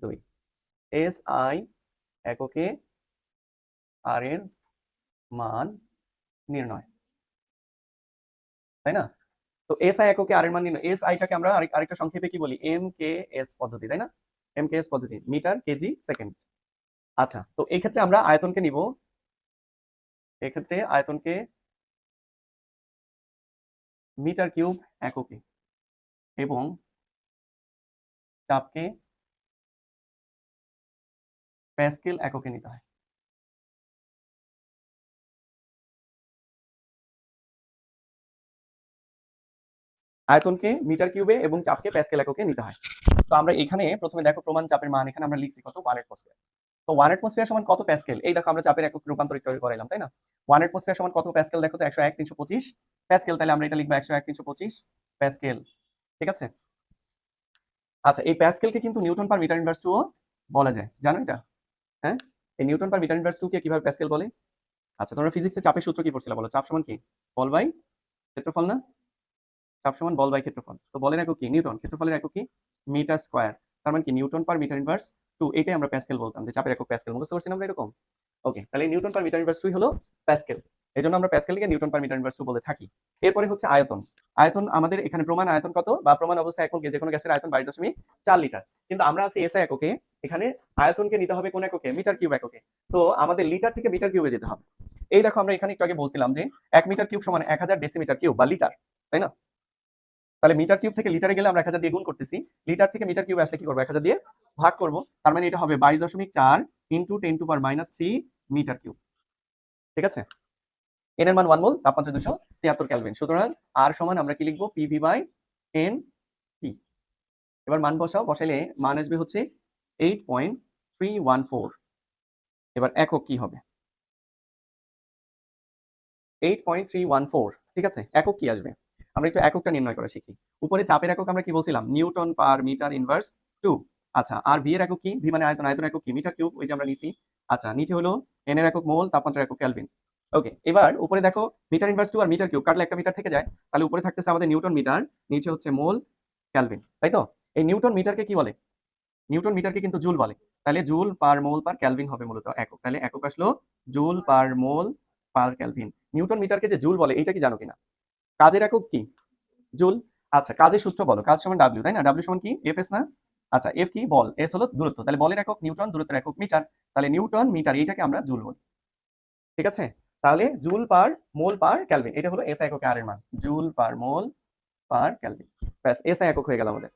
দুই। S I এককে আর এর মান নির্ণয়। তাই না? তো এস আই এককে আর এর মান নির্ণয়। এস আইটাকে আমরা আরেক- আরেকটা সংক্ষেপে কি বলি? এম কে এস পদ্ধতি, তাই না? এম কে এস পদ্ধতি, মিটার কেজি সেকেন্ড। আচ্ছা তো এই ক্ষেত্রে আমরা আয়তনকে নিব। এক্ষেত্রে আয়তনকে মিটার কিউব এককে এবং চাপকে প্যাসকেল এককে নিতে হয়। আয়তনকে মিটার কিউবে এবং চাপকে প্যাসকেল এককে নিতে হয়। তো আমরা এখানে প্রথমে দেখো প্রমাণ চাপের মান, এখানে আমরা লিখছি কত? ওয়ান অ্যাটমসফিয়ার তো ওয়ান অ্যাটমসফিয়ার সমান কত প্যাসকেল? এই দেখো আমরা চাপের একক রূপান্তরিত করে করাইলাম, তাই না? ওয়ান অ্যাটমসফিয়ার সমান কত প্যাসকেল? দেখো তো একশো এক, তিনশো পঁচিশ। প্যাসকেল, তাহলে আমরা এটা লিখব একশো এক, তিনশো পঁচিশ প্যাসকেল। ঠিক আছে? আচ্ছা এই প্যাসকেলকে কিন্তু নিউটন পার মিটার ইনভার্স টুও বলা যায়। জানো এটা? হ্যাঁ? এই newton per metre inverse two কে কীভাবে প্যাসকেল বলে? আচ্ছা তোমরা ফিজিক্সে চাপের সূত্র কি পড়ছিলে বলো? চাপ সমান কি? বল বাই ক্ষেত্রফল না? চাপ সমান বল বাই ক্ষেত্রফল। তো বলের একক কি? নিউটন। ক্ষেত্রফলের একক কি? Metre square. তার মানে কি? Newton per metre inverse two এটাই আমরা প্যাসকেল বলতাম, যে চাপের একক প্যাসকেল। পারছি না আমরা এরকম? ওকে, তাহলে নিউটন পার মিটার ইনভার্স টুই হলো প্যাসকেল। এই জন্য আমরা প্যাসকেলকে newton per metre inverse two বলে থাকি। এরপরে হচ্ছে আয়তন। আয়তন আমাদের এখানে প্রমাণ আয়তন কত? বা প্রমাণ অবস্থায় এখন যে কোনো গ্যাসের আয়তন বাইশ দশমিক চার লিটার। কিন্তু আমরা আছি এসআই এককে এখানে আয়তনকে নিতে হবে কোন এককে, মিটার কিউব এককে। তো আমাদের লিটার থেকে মিটার কিউবে যেতে হবে। এই দেখো আমরা এখানে একটু আগে বলছিলাম যে এক মিটার কিউব সমান এক হাজার ডেসিমিটার কিউব বা লিটার, তাই না? তাহলে মিটার কিউব থেকে লিটারে গেলে আমরা এক হাজার দিয়ে গুণ করতেছি। লিটার থেকে মিটার কিউব আসলে কি করব? এক হাজার দিয়ে ভাগ করব। তার মানে এটা হবে বাইশ দশমিক চার into ten to power minus three metre cube. ঠিক আছে? এন এর মান ওয়ান মোল, তাপমাত্রা দুশো তিয়াত্তর ক্যালভিন সুতরাং আর সমান আমরা কি লিখব? পিভি বাই এন টি এবার মান বসাও, বসাইলে মান আসবে হচ্ছে eight point three one four এবার একক কি হবে? Eight point three one four ঠিক আছে? একক কি আসবে? আমরা একটু এককটা নির্ণয় করা শিখি। উপরে চাপের একক আমরা কি বলছিলাম? Newton per metre inverse two. আচ্ছা আর ভি এর একক কি? ভি মানে আয়তন আয়তন একক কি? মিটার কিউব, ওই যে আমরা নিছি। আচ্ছা নিচে হলো এন এর একক মোল তাপমাত্রা একক ক্যালভিন ওকে, এবার উপরে দেখো, মিটার ইনভার্স টু আর মিটার কিউব, কাটলে একটা মিটার থেকে যায়। তাহলে উপরে থাকতেছে আমাদের নিউটন মিটার, নিচে হচ্ছে মোল ক্যালভিন তাই তো? এই নিউটন মিটারকে কি বলে? নিউটন মিটারকে কিন্তু জুল বলে। তাহলে joule per mole per kelvin হবে মূলত একক। তাহলে একক আসলো joule per mole per kelvin. Newton মিটারকে যে জুল বলে এটা কি জানো কিনা? কাজের একক কি? জুল। আচ্ছা কাজের সূত্র বলো। কাজ সমান ডাব্লিউ তাই না? ডাব্লিউ সমান কি? এফ এস না? আচ্ছা এফ কি? বল। এস হলো দূরত্ব। তাহলে বলের একক নিউটন, দূরত্বের একক মিটার। তাহলে নিউটন মিটার, এইটাকে আমরা জুল বলি। ঠিক আছে? তাহলে joule per mole per kelvin. এটা হলো এস একক আর এর মান। Joule per mole per kelvin. ব্যাস এস একক হয়ে গেল আমাদের।